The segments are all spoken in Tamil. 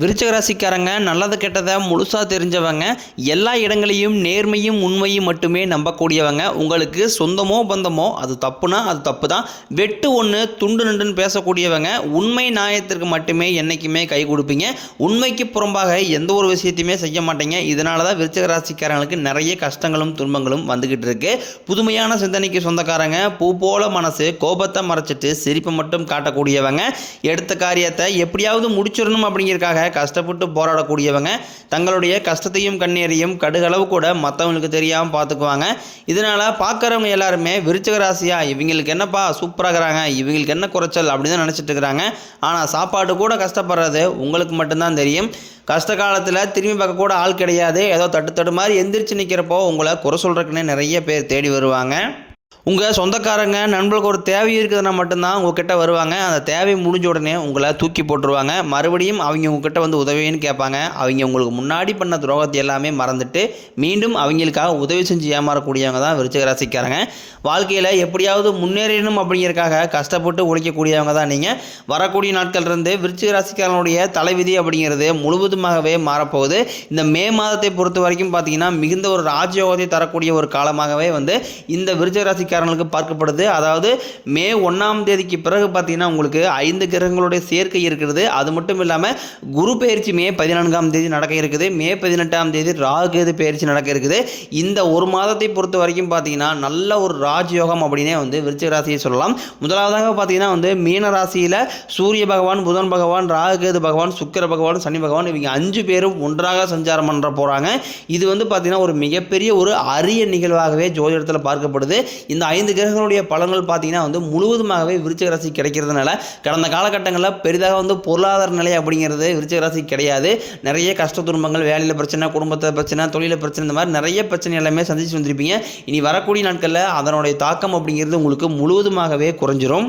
விருச்சகராசிக்காரங்க நல்லது கெட்டதை முழுசாக தெரிஞ்சவங்க எல்லா இடங்களையும் நேர்மையும் உண்மையும் மட்டுமே நம்பக்கூடியவங்க. உங்களுக்கு சொந்தமோ பந்தமோ அது தப்புனா அது தப்பு தான் வெட்டு ஒன்று துண்டு நண்டுன்னு பேசக்கூடியவங்க உண்மை நியாயத்திற்கு மட்டுமே என்றைக்குமே கை கொடுப்பீங்க. உண்மைக்கு புறம்பாக எந்த ஒரு விஷயத்தையுமே செய்ய மாட்டீங்க. இதனால தான் விருச்சகராசிக்காரங்களுக்கு நிறைய கஷ்டங்களும் துன்பங்களும் வந்துக்கிட்டு இருக்கு. புதுமையான சிந்தனைக்கு சொந்தக்காரங்க பூ போல மனசு கோபத்தை மறைச்சிட்டு சிரிப்பை மட்டும் காட்டக்கூடியவங்க. எடுத்த காரியத்தை எப்படியாவது முடிச்சிடணும் அப்படிங்கிறதுக்காக கஷ்டப்பட்டு போராடக்கூடியவங்க தங்களுடைய கஷ்டத்தையும் கண்ணீரையும் கடுகளவு கூட மற்றவங்களுக்கு தெரியாமல் பார்த்துக்குவாங்க இதனால் பார்க்குறவங்க எல்லாருமே விருச்சிக ராசியா இவங்களுக்கு என்னப்பா சூப்பராகிறாங்க இவங்களுக்கு என்ன குறைச்சல் அப்படின்னு தான் நினச்சிட்டு இருக்கிறாங்க. ஆனால் சாப்பாடு கூட கஷ்டப்படுறது உங்களுக்கு மட்டும்தான் தெரியும். கஷ்ட காலத்தில் திரும்பி பார்க்க கூட ஆள் கிடையாது. ஏதோ தட்டு தட்டு மாதிரி எந்திரிச்சு நிற்கிறப்போ உங்களை குறை சொல்கிறக்குன்னே நிறைய பேர் தேடி வருவாங்க. உங்கள் சொந்தக்காரங்க நண்பர்களுக்கு ஒரு தேவை இருக்குதுன்னா மட்டும்தான் உங்ககிட்ட வருவாங்க. அந்த தேவை முடிஞ்ச உடனே உங்களை தூக்கி போட்டுருவாங்க. மறுபடியும் அவங்க உங்ககிட்ட வந்து உதவின்னு கேட்பாங்க. அவங்க உங்களுக்கு முன்னாடி பண்ண துரோகத்தை எல்லாமே மறந்துட்டு மீண்டும் அவங்களுக்காக உதவி செஞ்சு ஏமாறக்கூடியவங்க தான் விருச்சிக ராசிக்காரங்க. வாழ்க்கையில் எப்படியாவது முன்னேறணும் அப்படிங்கிறதுக்காக கஷ்டப்பட்டு உழைக்கக்கூடியவங்க தான் நீங்கள் வரக்கூடிய நாட்கள் இருந்து விருச்சிக ராசிக்காரனுடைய தலைவிதி அப்படிங்கிறது முழுவதுமாகவே மாறப்போகுது. இந்த மே மாதத்தை பொறுத்த வரைக்கும் பார்த்தீங்கன்னா மிகுந்த ஒரு ராஜயோகத்தை தரக்கூடிய ஒரு காலமாகவே வந்து இந்த விருச்சிக ராசிக்காரங்களுக்கு பார்க்கப்படுது. அதாவது மே ஒன்றாம் தேதிக்கு பிறகு பார்த்தீங்கன்னா உங்களுக்கு ஐந்து கிரகங்களுடைய சேர்க்கை இருக்கிறது. அது மட்டும் இல்லாமல் குரு பயிற்சி மே பதினான்காம் தேதி நடக்க இருக்குது. மே பதினெட்டாம் தேதி ராகுகேது பயிற்சி நடக்க இருக்குது. இந்த ஒரு மாதத்தை பொறுத்த வரைக்கும் பார்த்தீங்கன்னா நல்ல ஒரு ராஜயோகம் அப்படின்னே வந்து விருச்சிக ராசியை சொல்லலாம். முதலாவதாக பார்த்தீங்கன்னா வந்து மீன ராசியில் சூரிய பகவான் புதன் பகவான் ராகுகேது பகவான் சுக்கிர பகவான் சனி பகவான் இவங்க அஞ்சு பேரும் ஒன்றாக சஞ்சாரம் பண்ணுற போகிறாங்க இது வந்து பார்த்தீங்கன்னா ஒரு மிகப்பெரிய ஒரு அரிய நிகழ்வாகவே ஜோதிடத்தில் பார்க்கப்படுது. இந்த இந்த ஐந்து கிரகங்களுடைய பலன்கள் பார்த்தீங்கன்னா வந்து முழுவதுமாகவே விருச்சிக ராசி கிடைக்கிறதுனால கடந்த காலகட்டங்களில் பெரிதாக வந்து பொருளாதார நிலை அப்படிங்கிறது விருச்சிக ராசி கிடையாது. நிறைய கஷ்ட துன்பங்கள் வேலையில் பிரச்சனை குடும்பத்தில் பிரச்சனை தொழிலில் பிரச்சனை இந்த மாதிரி நிறைய பிரச்சனை எல்லாமே சந்திச்சு வந்திருப்பீங்க. இனி வரக்கூடிய நாட்களில் அதனுடைய தாக்கம் அப்படிங்கிறது உங்களுக்கு முழுவதுமாகவே குறைஞ்சிரும்.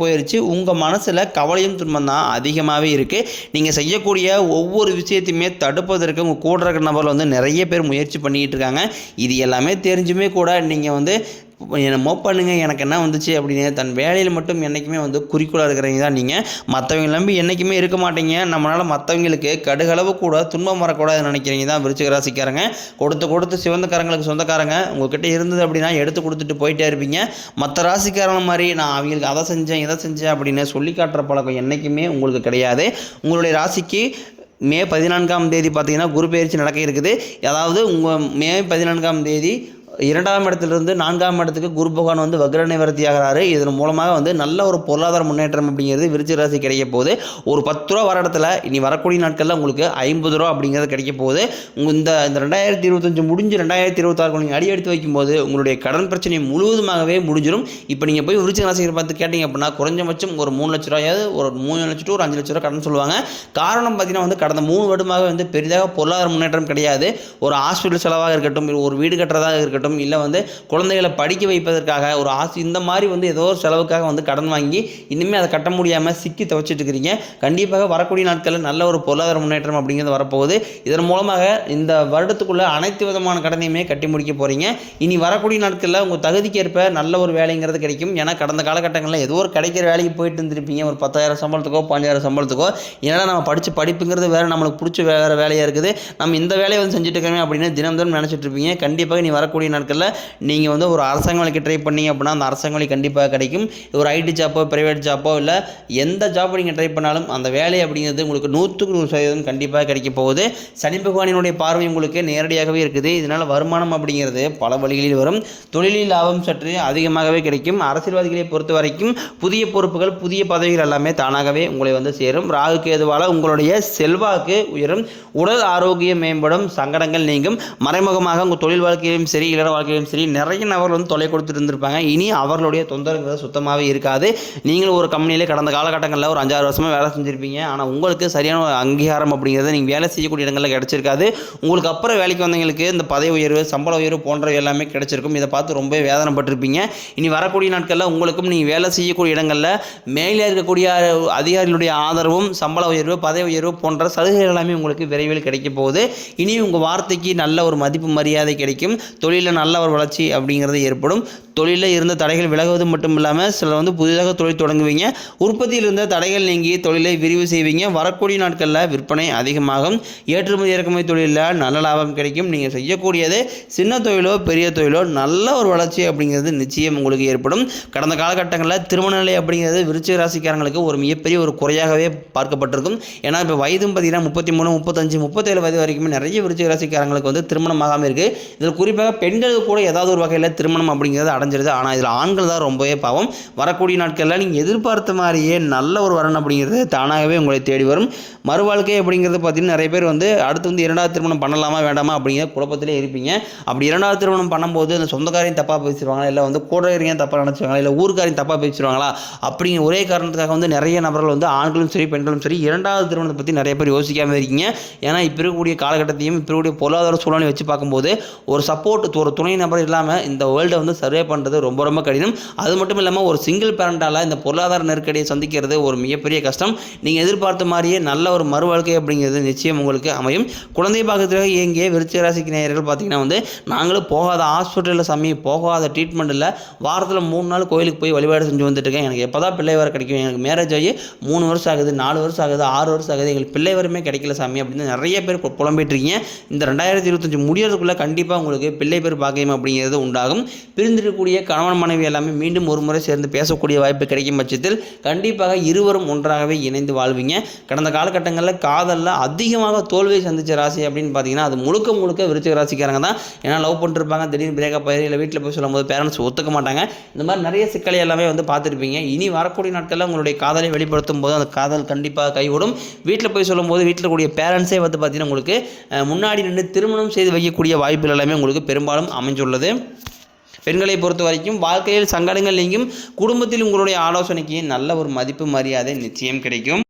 போயிடுச்சு உங்கள் மனசில் கவலையும் துன்பம் தான் அதிகமாகவே இருக்குது நீங்கள் செய்யக்கூடிய ஒவ்வொரு விஷயத்தையுமே தடுப்பதற்கு உங்கள் கூட இருக்கிற நபரில் வந்து நிறைய பேர் முயற்சி பண்ணிக்கிட்டு இருக்காங்க. இது எல்லாமே தெரிஞ்சுமே கூட நீங்கள் வந்து என்னமோ பண்ணுங்க எனக்கு என்ன வந்துச்சு அப்படின்னு தன் வேலையில் மட்டும் என்றைக்குமே வந்து குறிக்கோளாக இருக்கிறவங்க தான் நீங்கள் மற்றவங்க நம்பி என்றைக்குமே இருக்க மாட்டீங்க. நம்மளால் மற்றவங்களுக்கு கடுகளவு கூட துன்பம் வரக்கூடாதுன்னு நினைக்கிறீங்க தான் விருச்சிக ராசிக்காரங்க. கொடுத்து கொடுத்து சிவந்தக்காரங்களுக்கு சொந்தக்காரங்க. உங்ககிட்ட இருந்தது அப்படின்னா எடுத்து கொடுத்துட்டு போயிட்டே இருப்பீங்க. மற்ற ராசிக்காரங்க மாதிரி நான் அவங்களுக்கு அதை செஞ்சேன் இதை செஞ்சேன் அப்படின்னு சொல்லி காட்டுற பழக்கம் என்றைக்குமே உங்களுக்கு கிடையாது. உங்களுடைய ராசிக்கு மே பதினான்காம் தேதி பார்த்தீங்கன்னா குரு பயிற்சி நடக்க இருக்குது. அதாவது உங்கள் மே பதினான்காம் தேதி இரண்டாம் இடத்திலிருந்து நான்காம் இடத்துக்கு குரு பகவான் வந்து வக்ர நிவர்த்தி ஆகிறாரு. இதன் மூலமாக வந்து நல்ல ஒரு பொருளாதார முன்னேற்றம் அப்படிங்கிறது விருச்சிக ராசி கிடைக்க போகுது. ஒரு பத்து ரூபா வர இடத்துல இனி வரக்கூடிய நாட்களில் உங்களுக்கு ஐம்பது ரூபா அப்படிங்கிறது கிடைக்க போகுது. உங்கள் இந்த இந்த ரெண்டாயிரத்தி இருபத்தஞ்சு முடிஞ்சு ரெண்டாயிரத்தி இருபத்தாறு நீங்கள் அடி எடுத்து வைக்கும்போது உங்களுடைய கடன் பிரச்சனை முழுவதுமாகவே முடிஞ்சிடும் இப்போ நீங்கள் போய் விருச்சிக ராசியை பார்த்து கேட்டிங்க அப்படின்னா குறைஞ்சபட்சம் ஒரு மூணு லட்ச ரூபாயாவது ஒரு மூணு லட்சம் டு ஒரு அஞ்சு லட்ச ரூபா கடன் சொல்லுவாங்க. காரணம் பார்த்தீங்கன்னா வந்து கடந்த மூணு வருடமாக வந்து பெரிதாக பொருளாதார முன்னேற்றம் கிடையாது. ஒரு ஹாஸ்பிட்டல் செலவாக இருக்கட்டும் ஒரு வீடு கட்டுறதாக இருக்கட்டும் இல்லை வந்து குழந்தைகளை படிக்க வைப்பதற்காக ஒரு ஆசை இந்த மாதிரி வந்து ஏதோ ஒரு செலவுக்காக வந்து கடன் வாங்கி இனிமேல் அதை கட்ட முடியாமல் சிக்கி தவச்சிட்டு இருக்கிறீங்க கண்டிப்பாக வரக்கூடிய நாட்களில் நல்ல ஒரு பொருளாதார முன்னேற்றம் அப்படிங்கிறது வரப்போகுது. இதன் மூலமாக இந்த வருடத்துக்குள்ள அனைத்து விதமான கடனையுமே கட்டி முடிக்க போகிறீங்க இனி வரக்கூடிய நாட்களில் உங்கள் தகுதிக்கேற்ப நல்ல ஒரு வேலைங்கிறது கிடைக்கும். ஏன்னா கடந்த காலகட்டங்களில் ஏதோ ஒரு கிடைக்கிற வேலைக்கு போயிட்டு இருந்திருப்பீங்க. ஒரு பத்தாயிரம் சம்பளத்துக்கோ பதினஞ்சாயிரம் சம்பளத்துக்கோ. ஏன்னா நம்ம படித்து படிப்புங்கிறது வேறு நம்மளுக்கு பிடிச்ச வேறு வேலையாக இருக்குது. நம்ம இந்த வேலையை வந்து செஞ்சுட்டு இருக்கோமே அப்படின்னு தினம் தினம் நினச்சிட்டு இருப்பீங்க. கண்டிப்பாக நீ வரக்கூடிய நாட்களில் நீங்கள் வந்து ஒரு அரசாங்க வேலைக்கு ட்ரை பண்ணீங்க அப்படின்னா அந்த அரசாங்க வேலை கண்டிப்பாக கிடைக்கும். ஒரு ஐடி ஜாப்போ ப்ரைவேட் ஜாப்போ இல்லை எந்த ஜாப் நீங்கள் ட்ரை பண்ணாலும் அந்த வேலை அப்படிங்கிறது உங்களுக்கு நூற்றுக்கு நூறு சதவீதம் கண்டிப்பாக கிடைக்க போகுது. சனி பகவானினுடைய பார்வை உங்களுக்கு நேரடியாகவே இருக்குது. இதனால் வருமானம் அப்படிங்கிறது பல வழிகளில் வரும். தொழிலில் லாபம் சற்று அதிகமாகவே கிடைக்கும். அரசியல்வாதிகளை பொறுத்த வரைக்கும் புதிய பொறுப்புகள் புதிய பதவிகள் எல்லாமே தானாகவே உங்களை வந்து சேரும். ராகு கேதுவால் உங்களுடைய செல்வாக்கு உயரும். உடல் ஆரோக்கியம் மேம்படும். சங்கடங்கள் நீங்கும். மறைமுகமாக உங்கள் தொழில் வாழ்க்கையிலும் சரி இல்லை இல்லற வாழ்க்கையிலும் சரி நிறைய நபர்கள் வந்து தொலை கொடுத்துட்டு இருந்திருப்பாங்க. இனி அவர்களுடைய தொந்தரங்கிறது சுத்தமாகவே இருக்காது. நீங்களும் ஒரு கம்பெனியிலே கடந்த காலகட்டங்களில் ஒரு அஞ்சாறு வருஷமாக வேலை செஞ்சுருப்பீங்க. ஆனால் உங்களுக்கு சரியான ஒரு அங்கீகாரம் அப்படிங்கிறத நீங்கள் வேலை செய்யக்கூடிய இடங்களில் கிடச்சிருக்காது. உங்களுக்கு அப்புறம் வேலைக்கு வந்தவங்களுக்கு இந்த பதவி உயர்வு சம்பள உயர்வு போன்றவை எல்லாமே கிடச்சிருக்கும். இதை பார்த்து ரொம்ப வேதனைப்பட்டிருப்பீங்க. இனி வரக்கூடிய நாட்களில் உங்களுக்கும் நீங்கள் வேலை செய்யக்கூடிய இடங்களில் மேலே இருக்கக்கூடிய அதிகாரிகளுடைய ஆதரவும் சம்பள உயர்வு பதவி உயர்வு போன்ற சலுகைகள் எல்லாமே உங்களுக்கு விரைவில் கிடைக்க போகுது. இனி உங்கள் வார்த்தைக்கு நல்ல ஒரு மதிப்பு மரியாதை கிடைக்கும். தொழிலில் நல்ல ஒரு வளர்ச்சி அப்படிங்கிறது ஏற்படும். தொழிலில் இருந்த தடைகள் விலகுவது மட்டும் இல்லாமல் சிலர் வந்து புதிதாக தொழில் தொடங்குவீங்க. உற்பத்தியில் இருந்த தடைகள் நீங்கி தொழிலை விரிவு செய்வீங்க. வரக்கூடிய நாட்களில் விற்பனை அதிகமாகும். ஏற்றுமதி இறக்குமதி தொழிலில் நல்ல லாபம் கிடைக்கும். நீங்கள் செய்யக்கூடியது சின்ன தொழிலோ பெரிய தொழிலோ நல்ல ஒரு வளர்ச்சி அப்படிங்கிறது நிச்சயம் உங்களுக்கு ஏற்படும். கடந்த காலகட்டங்களில் திருமண நிலை அப்படிங்கிறது விருச்சிக ராசிக்காரங்களுக்கு ஒரு மிகப்பெரிய ஒரு குறையாகவே பார்க்கப்பட்டிருக்கும். ஏன்னா இப்போ வயதும் பார்த்தீங்கன்னா முப்பத்தி மூணு முப்பத்தஞ்சு முப்பத்தேழு வயது வரைக்குமே நிறைய விருச்சிக ராசிக்காரங்களுக்கு வந்து திருமணம் ஆகாமல் இருக்குது இதில் குறிப்பாக பெண் பெண்களுக்கு கூட ஏதாவது ஒரு வகையில் திருமணம் அப்படிங்கிறது அடைஞ்சிருது. ஆனால் இதில் ஆண்கள் தான் ரொம்பவே பாவம். வரக்கூடிய நாட்களில் நீங்கள் எதிர்பார்த்த மாதிரியே நல்ல ஒரு வரன் அப்படிங்கிறது தானாகவே உங்களை தேடி வரும். மறுவாழ்க்கை அப்படிங்கிறது பார்த்தீங்கன்னா நிறைய பேர் வந்து அடுத்து வந்து இரண்டாவது திருமணம் பண்ணலாமா வேண்டாமா அப்படிங்கிற குழப்பத்திலே இருப்பீங்க. அப்படி இரண்டாவது திருமணம் பண்ணும்போது அந்த சொந்தக்காரையும் தப்பாக பேசிடுவாங்களா? இல்லை வந்து கூடறியும் தப்பாக நினச்சிருவாங்களா இல்லை ஊருக்காரையும் தப்பாக பேசிடுவாங்களா? அப்படிங்கிற ஒரே காரணத்துக்காக வந்து நிறைய நபர்கள் வந்து ஆண்களும் சரி பெண்களும் சரி இரண்டாவது திருமணத்தை பற்றி நிறைய பேர் யோசிக்காமல் இருக்கீங்க. ஏன்னா இப்போ இருக்கக்கூடிய காலகட்டத்தையும் இப்போ இருக்கக்கூடிய பொருளாதார சூழ்நிலை வச்சு பார்க்கும்போது ஒரு சப்போர்ட் ஒரு துணை நபர் இல்லாமல் இந்த வேர்ல்டை வந்து சர்வே பண்ணுறது ரொம்ப ரொம்ப கடினம். அது மட்டும் இல்லாமல் ஒரு சிங்கிள் பேரண்டால் இந்த பொருளாதார நெருக்கடியை சந்திக்கிறது ஒரு மிகப்பெரிய கஷ்டம். நீங்கள் எதிர்பார்த்த மாதிரியே நல்ல ஒரு மறு வாழ்க்கை அப்படிங்கிறது நிச்சயம் உங்களுக்கு அமையும். குழந்தை பாகத்தில் இயங்கிய விருச்சிகராசிக்கு நேயர்கள் பார்த்தீங்கன்னா வந்து நாங்களும் போகாத ஹாஸ்பிட்டலில் சாமி போகாத ட்ரீட்மெண்ட்டில் வாரத்தில் மூணு நாள் கோயிலுக்கு போய் வழிபாடு செஞ்சு வந்துட்டு இருக்கேன். எனக்கு எப்போ தான் பிள்ளை வர கிடைக்கும்? எனக்கு மேரேஜ் ஆகி மூணு வருஷம் ஆகுது நாலு வருஷம் ஆகுது ஆறு வருஷம் ஆகுது. எங்களுக்கு பிள்ளை வரமே கிடைக்கல சாமி அப்படின்னு நிறைய பேர் புலம்பிட்டு இருக்கீங்க. இந்த ரெண்டாயிரத்தி இருபத்தஞ்சு முடியறதுக்குள்ளே கண்டிப்பாக உங்களுக்கு பிள்ளை பேர் பாக்கியம் அப்படிங்கிறது உண்டாகும். பிரிந்திருக்கக்கூடிய கணவன் மனைவி எல்லாமே மீண்டும் ஒரு முறை சேர்ந்து பேசக்கூடிய வாய்ப்பு கிடைக்கும் பட்சத்தில் கண்டிப்பாக இருவரும் ஒன்றாகவே இணைந்து வாழ்வீங்க. கடந்த காலகட்டங்களில் காதலில் அதிகமாக தோல்வியை சந்திச்ச ராசி அப்படின்னு பார்த்தீங்கன்னா அது முழுக்க முழுக்க விருச்சிக ராசிக்காரங்க தான். ஏன்னா லவ் பண்ணிருப்பாங்க திடீர்னு பிரேக்கப் ஆயிரு இல்லை வீட்டில் போய் சொல்லும்போது பேரண்ட்ஸ் ஒத்துக்க மாட்டாங்க. இந்த மாதிரி நிறைய சிக்கலை எல்லாமே வந்து பார்த்துருப்பீங்க. இனி வரக்கூடிய நாட்களில் உங்களுடைய காதலை வெளிப்படுத்தும் போது அந்த காதல் கண்டிப்பாக கைவிடும் வீட்டில் போய் சொல்லும்போது வீட்டில் கூடிய பேரண்ட்ஸே வந்து பார்த்தீங்கன்னா உங்களுக்கு முன்னாடி நின்று திருமணம் செய்து வைக்கக்கூடிய வாய்ப்புகள் எல்லாமே உங்களுக்கு பெரும்பாலும் அமைஞ்சுள்ளது. பெண்களை பொறுத்த வரைக்கும் வாழ்க்கையில் சங்கடங்கள் நீங்கும் குடும்பத்தில் உங்களுடைய ஆலோசனைக்கு நல்ல ஒரு மதிப்பு மரியாதை நிச்சயம் கிடைக்கும்.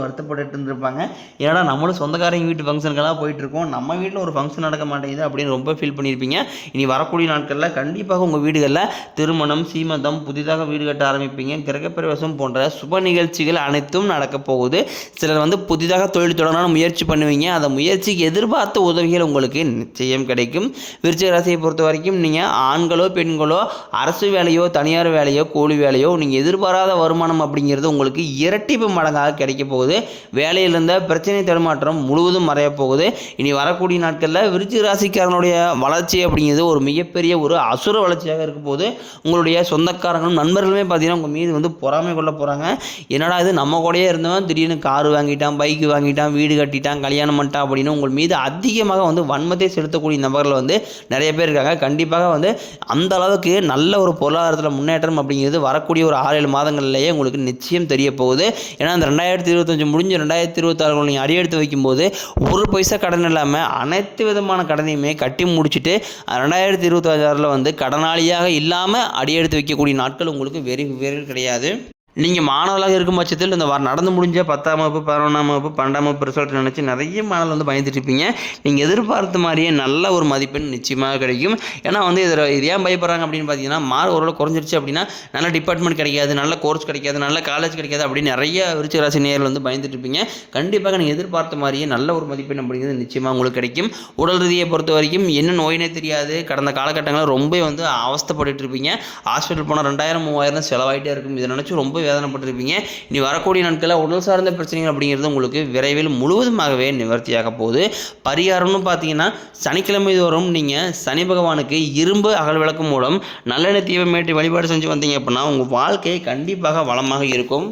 வருத்தப்பட்டு இருந்திருப்பாங்க. ஏன்னா நம்மளும் சொந்தக்காரங்க வீட்டு ஃபங்க்ஷனுக்கெல்லாம் போயிட்டு இருக்கோம் நம்ம வீட்டில் ஒரு ஃபங்க்ஷன் நடக்க மாட்டேங்குது அப்படின்னு ரொம்ப ஃபீல் பண்ணியிருப்பீங்க. இனி வரக்கூடிய நாட்களில் கண்டிப்பாக உங்கள் வீடுகளில் திருமணம் சீமந்தம் புதிதாக வீடு கட்ட ஆரம்பிப்பீங்க. கிரகப்பிரவேசம் போன்ற சுப நிகழ்ச்சிகள் அனைத்தும் நடக்க போகுது. சிலர் வந்து புதிதாக தொழில் தொடங்கணும்னு முயற்சி பண்ணுவீங்க. அந்த முயற்சிக்கு எதிர்பார்த்த உதவிகள் உங்களுக்கு நிச்சயம் கிடைக்கும். விருச்சிக ராசியை பொறுத்த வரைக்கும் நீங்கள் ஆண்களோ பெண்களோ அரசு வேலையோ தனியார் வேலையோ கூலி வேலையோ நீங்கள் எதிர்பாராத வருமானம் அப்படிங்கிறது உங்களுக்கு இரட்டிப்பு மடங்காக கிடைக்க போகுது. வேலையில் இருந்த பிரச்சனை தடுமாற்றம் முழுவதும் மறைய போகுது. இனி வரக்கூடிய நாட்களில் விருச்சிக ராசிக்காரனுடைய வளர்ச்சி அப்படிங்கிறது ஒரு மிகப்பெரிய ஒரு அசுர வளர்ச்சியாக இருக்கும் போது உங்களுடைய சொந்தக்காரங்களும் நண்பர்களுமே பார்த்தீங்கன்னா உங்கள் மீது வந்து பொறாமை கொள்ள போகிறாங்க என்னடா இது நம்ம கூடயே இருந்தவன் திடீர்னு கார் வாங்கிட்டான் பைக் வாங்கிட்டான் வீடு கட்டிட்டான் கல்யாணம் பண்ணிட்டான் அப்படின்னு உங்கள் மீது அதிகமாக வந்து வன்மத்தை செலுத்தக்கூடிய நபர்கள் வந்து நிறைய பேர் இருக்காங்க. கண்டிப்பாக வந்து அந்த அளவுக்கு நல்ல ஒரு பொருளாதாரத்தில் முன்னேற்றம் அப்படிங்கிறது வரக்கூடிய ஒரு ஆறு ஏழு மாதங்கள்லேயே உங்களுக்கு நிச்சயம் தெரிய போகுது. ஏன்னா அந்த ரெண்டாயிரத்தி இருபது இருபத்தஞ்சு முடிஞ்சு ரெண்டாயிரத்தி இருபத்தாறு நீங்கள் அடியெடுத்து வைக்கும்போது ஒரு பைசா கடன் இல்லாமல் அனைத்து விதமான கடனையுமே கட்டி முடிச்சுட்டு ரெண்டாயிரத்தி இருபத்தஞ்சாறில் வந்து கடனாளியாக இல்லாமல் அடியெடுத்து வைக்கக்கூடிய நாட்கள் உங்களுக்கு வெறி வெறி கிடையாது. நீங்கள் மாணவர்களாக இருக்கும் பட்சத்தில் இந்த வாரம் நடந்து முடிஞ்ச பத்தாம் வகுப்பு பதினொன்றாம் வகுப்பு பன்னெண்டாம் வகுப்பு ரிசல்ட் நினச்சி நிறைய மாணவர்கள் வந்து பயந்துட்டு இருப்பீங்க. நீங்கள் எதிர்பார்த்த மாதிரியே நல்ல ஒரு மதிப்பெண் நிச்சயமாக கிடைக்கும். ஏன்னா வந்து இதில் இது ஏன் பயப்படுறாங்க அப்படின்னு பார்த்தீங்கன்னா மார்க் ஓரளவு குறைஞ்சிருச்சு அப்படின்னா நல்ல டிபார்ட்மெண்ட் கிடைக்காது நல்ல கோர்ஸ் கிடைக்காது நல்ல காலேஜ் கிடைக்காது அப்படின்னு நிறைய விருச்சிகராசி நேரில் வந்து பயந்துட்டு இருப்பீங்க. கண்டிப்பாக நீங்கள் எதிர்பார்த்த மாதிரியே நல்ல ஒரு மதிப்பெண் அப்படிங்கிறது நிச்சயமாக உங்களுக்கு கிடைக்கும். உடல் ரீதியை பொறுத்த வரைக்கும் என்ன நோயினே தெரியாது. கடந்த காலகட்டங்களில் ரொம்ப வந்து அவஸ்தைப்பட்டுட்டு இருப்பீங்க. ஹாஸ்பிட்டல் போனால் ரெண்டாயிரம் மூவாயிரம் செலவாயிட்டே இருக்கும். இதை நினச்சி ரொம்ப வேதனைப்பட்டிருப்பீங்க. இனி வரக்கூடிய நாட்களில் உடல் சார்ந்த பிரச்சனைகள் அப்படிங்கிறது உங்களுக்கு விரைவில் முழுவதுமாகவே நிவர்த்தியாக போகுது. பரிகாரம்னு பார்த்தீங்கன்னா சனிக்கிழமை தோறும் நீங்கள் சனி பகவானுக்கு இரும்பு அகல் விளக்கு மூலம் நல்லெண்ணெய் தீபமேற்றி வழிபாடு செஞ்சு வந்தீங்க அப்படின்னா உங்கள் வாழ்க்கை கண்டிப்பாக வளமாக இருக்கும்.